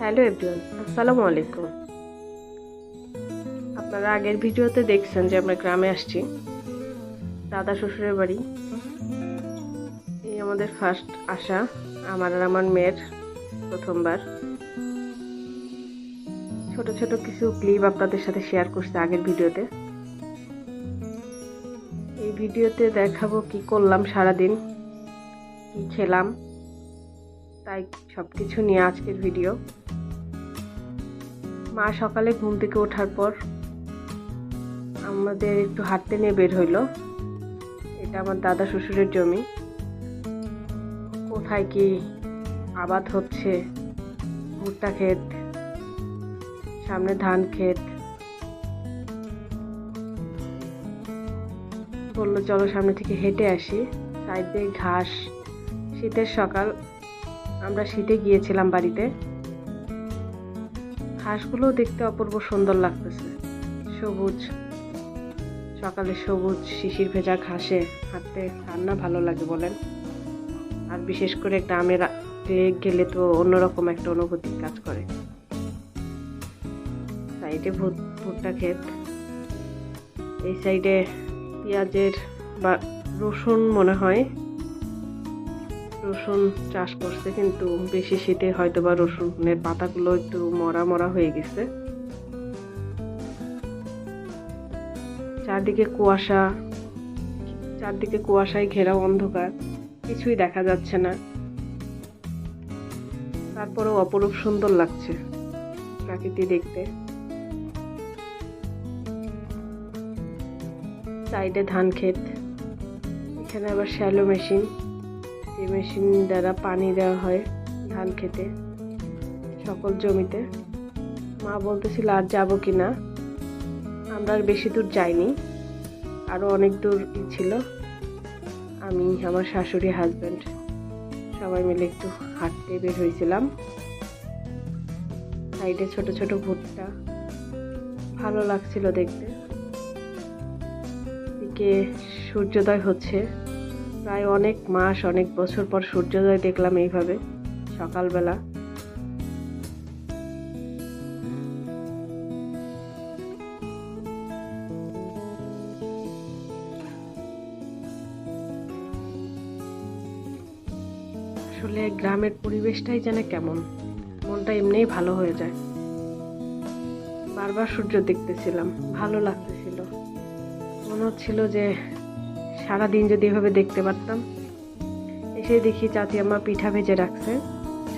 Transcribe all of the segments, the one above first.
Hello everyone, আসসালামু আলাইকুম। আপনারা আগের ভিডিওতে দেখছেন যে আমরা গ্রামে আসছি। দাদা শ্বশুরের বাড়ি। এই আমাদের ফার্স্ট আসা, আমার আর আমার মেয়ের প্রথমবার। ছোট ছোট কিছু ক্লিপ আপনাদের সাথে শেয়ার করছে আগের ভিডিওতে। এই ভিডিওতে দেখাবো কি করলাম সারাদিন, কি খেলাম, তাই সব কিছু নিয়ে আজকের ভিডিও। মা সকালে ঘুম থেকে ওঠার পর আমাদের একটু হাঁটতে নিয়ে বের হইল। এটা আমার দাদা শ্বশুরের জমি। কোথায় কি আবাদ হচ্ছে? ভুট্টা ক্ষেত, সামনে ধান ক্ষেত। বলল, চলো সামনে থেকে হেঁটে আসি। সাইড দিয়ে ঘাস। শীতের সকাল, আমরা শীতে গিয়েছিলাম বাড়িতে। ঘাসগুলো দেখতে অপূর্ব সুন্দর লাগতেছে। সবুজ, সকালে সবুজ, শিশির ভেজা ঘাসে হাঁটতে কার না ভালো লাগে বলেন। আর বিশেষ করে গ্রামের গেলে তো অন্যরকম একটা অনুভূতি কাজ করে। সাইডে ভুট্টা ক্ষেত। এই সাইডে পেঁয়াজের বা রসুন মনে হয়। রসুন চাষ করছে, কিন্তু বেশি শীতে হয়তো বা রসুনের পাতাগুলো একটু মরা মরা হয়ে গেছে। চারদিকে কুয়াশা, চারদিকে কুয়াশায় ঘেরা অন্ধকার, কিছুই দেখা যাচ্ছে না। তারপরেও অপরূপ সুন্দর লাগছে প্রাকৃতি দেখতে। সাইডে ধান ক্ষেত, এখানে আবার শ্যালো মেশিন। যে মেশিন দ্বারা পানি দেওয়া হয় ধান খেতে, সকল জমিতে। মা বলতেছিল, আর যাব কি না? আমরা আর বেশি দূর যাইনি আরও অনেক দূর ছিল। আমি, আমার শাশুড়ি হাজব্যান্ড সবাই মিলে একটু হাঁটতে বের হয়েছিলাম। সাইডে ছোট ছোট ভুট্টা, ভালো লাগছিল দেখতে। দিকে সূর্যোদয় হচ্ছে। প্রায় অনেক মাস, অনেক বছর পর সূর্যোদয় দেখলাম এইভাবে, সকালবেলা। আসলে গ্রামের পরিবেশটাই যেন কেমন, মনটা এমনিই ভালো হয়ে যায়। বারবার সূর্য দেখতেছিলাম, ভালো লাগতেছিল। মনে হচ্ছিল যে সারাদিন যদি এভাবে দেখতে পারতাম। এসে দেখি চাচি আমার পিঠা ভেজে রাখছে,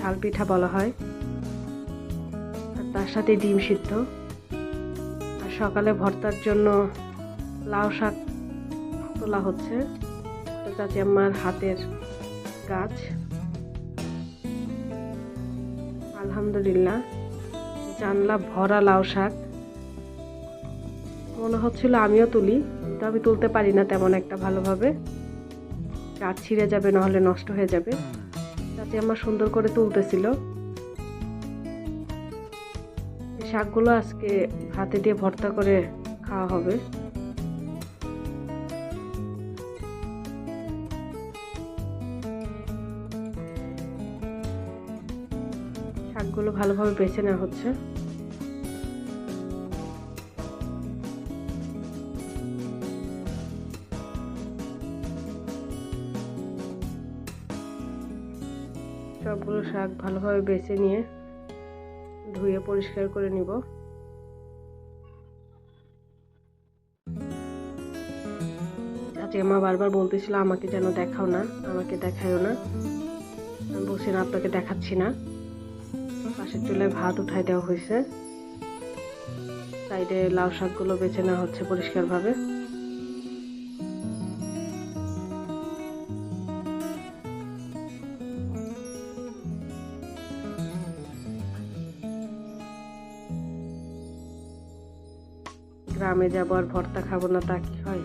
ঝাল পিঠা বলা হয়। আর তার সাথে ডিম সিদ্ধ। আর সকালে ভর্তার জন্য লাউ শাক তোলা হচ্ছে। চাচি আমার হাতের গাছ। আলহামদুলিল্লাহ, জানলা ভরা লাউ শাক। মনে হচ্ছিল আমিও তুলি। কিন্তু আমি তুলতে পারি না তেমন একটা ভালোভাবে। গাছ ছিঁড়ে যাবে, নাহলে নষ্ট হয়ে যাবে। যাতে আমার সুন্দর করে তুলতেছিল। শাকগুলো আজকে হাতে দিয়ে ভর্তা করে খাওয়া হবে। শাকগুলো ভালোভাবে বেছে নেওয়া হচ্ছে। শাক ভালোভাবে বেছে নিয়ে ধুয়ে পরিষ্কার করে নিব। চাচি মা বারবার বলতেছিল আমাকে যেন দেখাও না, আমাকে দেখায়ও না। আমি বলছি, না, আপনাকে দেখাচ্ছি না। পাশের চুলায় ভাত উঠাই দেওয়া হয়েছে। সাইডে লাউ শাকগুলো বেছে নেওয়া হচ্ছে পরিষ্কারভাবে। গ্রামে যাব আর ভর্তা খাব না, তা কি হয়?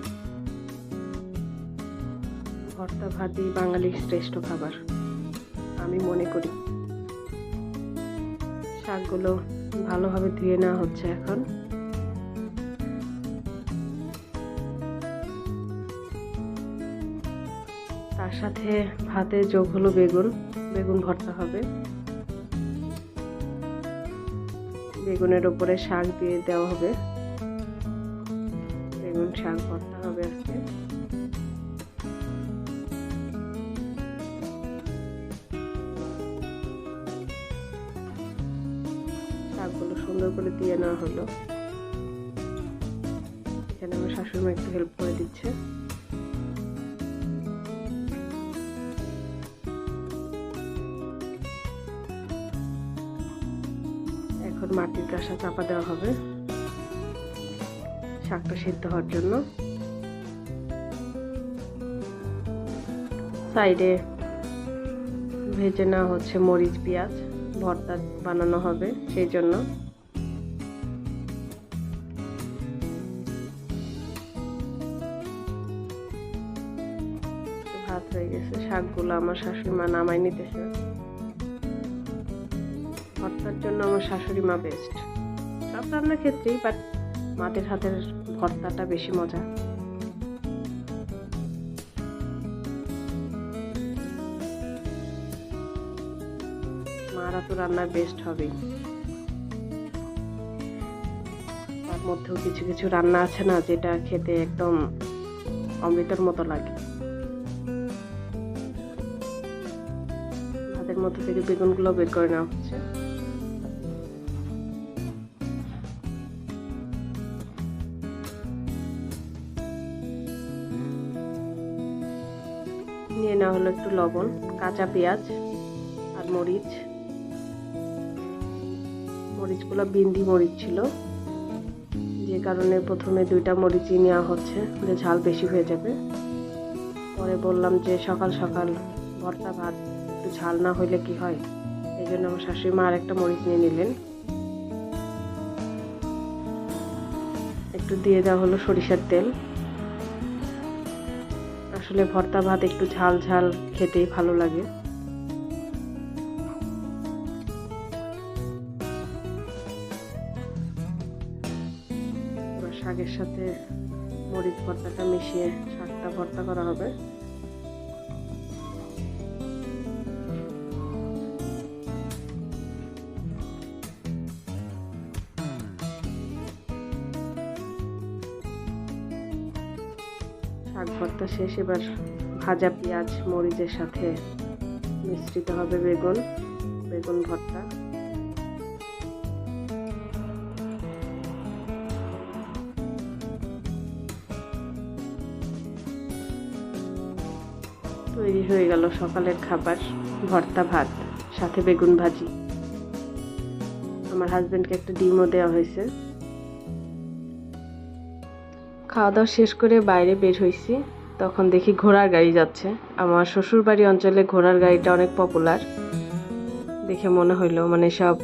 ভর্তা ভাতই বাঙালির শ্রেষ্ঠ খাবার, আমি মনে করি। শাকগুলো ভালোভাবে ধুয়ে নেওয়া হচ্ছে এখন। তার সাথে ভাতে যোগ হলো বেগুন বেগুন ভর্তা হবে। বেগুনের উপরে শাক দিয়ে দেওয়া হবে। শাক ভর্তা হবে আজকে শাকগুলো সুন্দর করে দিয়ে নেওয়া হলো। এখানে আমার শাশুড়ি মা একটু হেল্প করে দিচ্ছে। এখন মাটির কাঁসা চাপা দেওয়া হবে। শাকটা সিদ্ধ হওয়ার জন্য। সাইডে ভেজে নেওয়া হচ্ছে মরিচ, পেঁয়াজ, ভর্তা বানানো হবে সেই জন্য। ভাত হয়ে গেছে, শাকগুলো আমার শাশুড়ি মা নামাই নিতেছে। ভর্তার জন্য আমার শাশুড়ি মা বেস্ট সব রান্নার ক্ষেত্রেই বাট মাদের হাতের ভর্তাটা বেশি মজা। মারা তো রান্নার বেস্ট হবেই। তার মধ্যেও কিছু কিছু রান্না আছে না, যেটা খেতে একদম অমৃতের মতো লাগে। ভাতের মধ্যে থেকে বেগুনগুলো বের করে নেওয়া হচ্ছে। নিয়ে নেওয়া হলো একটু লবণ, কাঁচা পেঁয়াজ আর মরিচ। মরিচগুলো বিন্দি মরিচ ছিল। যে কারণে প্রথমে দুইটা মরিচই নেওয়া হচ্ছে যে ঝাল বেশি হয়ে যাবে। পরে বললাম যে সকাল সকাল ভর্তা ভাত, একটু ঝাল না হইলে কি হয়? এই জন্য আমার শাশুড়ি মা আর একটা মরিচ নিয়ে নিলেন। একটু দিয়ে দেওয়া হলো সরিষার তেল। আসলে ভর্তা, ভাত একটু ঝাল ঝাল খেতেই ভালো লাগে। শাকের সাথে মরিচ ভর্তাটা মিশিয়ে শাকটা ভর্তা করা হবে। শাক ভর্তা শেষ, এবার ভাজা পেঁয়াজ, মরিচের সাথে মিশ্রিত হবে বেগুন বেগুন ভর্তা। তৈরি হয়ে গেল সকালের খাবার, ভর্তা ভাত, সাথে বেগুন ভাজি। আমার হাজবেন্ডকে একটা ডিমও দেওয়া হয়েছে। খাওয়া দাওয়া শেষ করে বাইরে বের হয়েছি তখন দেখি ঘোড়ার গাড়ি যাচ্ছে। আমার শ্বশুর বাড়ি অঞ্চলে ঘোড়ার গাড়িটা অনেক পপুলার দেখে মনে হইল মানে সব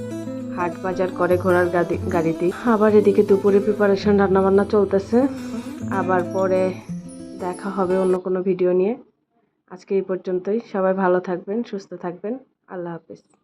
হাট বাজার করে ঘোড়ার গাড়ি, গাড়িতেই। আবার এদিকে দুপুরে প্রিপারেশন রান্নাবান্না চলতেছে। আবার পরে দেখা হবে অন্য কোনো ভিডিও নিয়ে। আজকে এই পর্যন্তই। সবাই ভালো থাকবেন, সুস্থ থাকবেন। আল্লাহ হাফিজ।